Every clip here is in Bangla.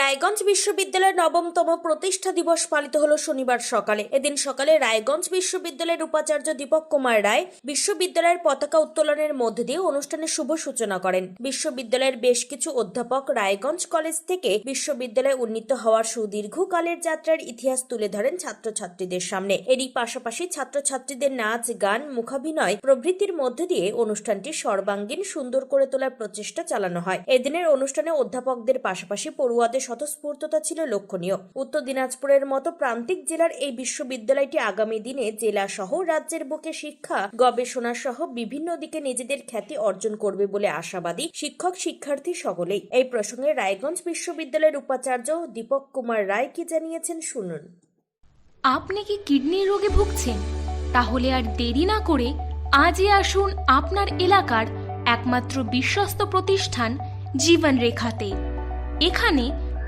রায়গঞ্জ বিশ্ববিদ্যালয়ের নবমতম প্রতিষ্ঠা দিবস পালিত হলো শনিবার সকালে। এদিন সকালে রায়গঞ্জ বিশ্ববিদ্যালয়ের উপাচার্য দীপক কুমার রায় বিশ্ববিদ্যালয়ের পতাকা উত্তোলনের মধ্যে দিয়ে অনুষ্ঠানের শুভ সূচনা করেন। বিশ্ববিদ্যালয়ের বেশ কিছু অধ্যাপক রায়গঞ্জ কলেজ থেকে বিশ্ববিদ্যালয়ে উন্নীত হওয়ার সুদীর্ঘকালের যাত্রার ইতিহাস তুলে ধরেন ছাত্রছাত্রীদের সামনে। এরই পাশাপাশি ছাত্রছাত্রীদের নাচ, গান, মুখাভিনয় প্রভৃতির মধ্য দিয়ে অনুষ্ঠানটি সর্বাঙ্গীন, সুন্দর করে তোলার প্রচেষ্টা চালানো হয়। এদিনের অনুষ্ঠানে অধ্যাপকদের পাশাপাশি পড়ুয়াদের স্বতঃস্ফূর্ততা ছিল লক্ষণীয়। উত্তর দিনাজপুরের মতো প্রান্তিক জেলার এই বিশ্ববিদ্যালয়টি আগামী দিনে জেলা সহ রাজ্যের বুকে শিক্ষা গবেষণা সহ বিভিন্ন দিকে নিজেদের খ্যাতি অর্জন করবে বলে আশাবাদী শিক্ষক শিক্ষার্থী সকলেই। এই প্রসঙ্গে রায়গঞ্জ বিশ্ববিদ্যালয়ের উপাচার্য দীপক কুমার রায় কি জানিয়েছেন শুনুন। আপনি কি কিডনির রোগে ভুগছেন? তাহলে আর দেরি না করে আজই আসুন আপনার এলাকার একমাত্র বিশ্বস্ত প্রতিষ্ঠান জীবন রেখাতে এখানে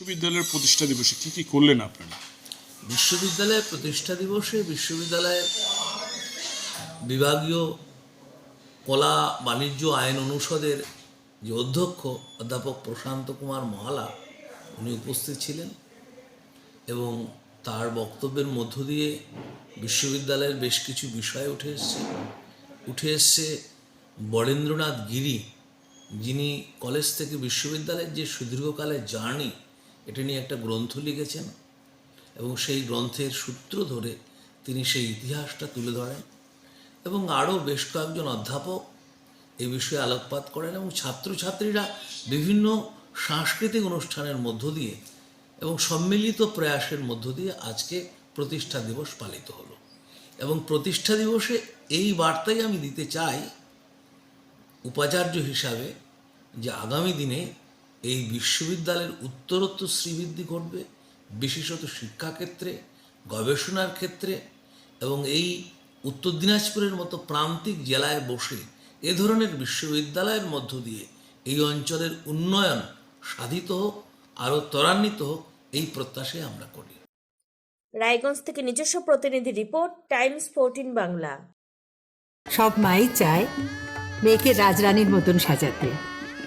বিশ্ববিদ্যালয়ের প্রতিষ্ঠা দিবসে কি কি করলেন আপনারা? বিশ্ববিদ্যালয়ের প্রতিষ্ঠা দিবসে বিশ্ববিদ্যালয়ের বিভাগীয় কলা বাণিজ্য আইন অনুষদের যে অধ্যক্ষ অধ্যাপক প্রশান্ত কুমার মহালা, উনি উপস্থিত ছিলেন এবং তার বক্তব্যের মধ্য দিয়ে বিশ্ববিদ্যালয়ের বেশ কিছু বিষয় উঠে এসছে। উঠে এসছে বরেন্দ্রনাথ গিরি, যিনি কলেজ থেকে বিশ্ববিদ্যালয়ের যে সুদীর্ঘকালের জার্নি এটা নিয়ে একটা গ্রন্থ লিখেছেন এবং সেই গ্রন্থের সূত্র ধরে তিনি সেই ইতিহাসটা তুলে ধরেন এবং আরও বেশ কয়েকজন অধ্যাপক এই বিষয়ে আলোকপাত করেন এবং ছাত্রছাত্রীরা বিভিন্ন সাংস্কৃতিক অনুষ্ঠানের মধ্য দিয়ে এবং সম্মিলিত প্রয়াসের মধ্য দিয়ে আজকে প্রতিষ্ঠা দিবস পালিত হলো। এবং প্রতিষ্ঠা দিবসে এই বার্তাই আমি দিতে চাই উপাচার্য হিসাবে যে আগামী দিনে এই বিশ্ববিদ্যালয়ের উত্তরোত্তর শ্রীবৃদ্ধি ঘটবে বিশেষত শিক্ষাক্ষেত্রে গবেষণার ক্ষেত্রে এবং এই উত্তর দিনাজপুরের মতো প্রান্তিক জেলায় বসে এ ধরনের বিশ্ববিদ্যালয়ের মধ্য দিয়ে এই অঞ্চলের উন্নয়ন সাধিত হোক আরও ত্বরান্বিত হোক এই প্রত্যাশাই আমরা করি। রায়গঞ্জ থেকে নিজস্ব প্রতিনিধি রিপোর্ট টাইমস ফোরটিন বাংলা। সব মাই চায় মেয়েকে রাজরানীর মতন সাজাতে।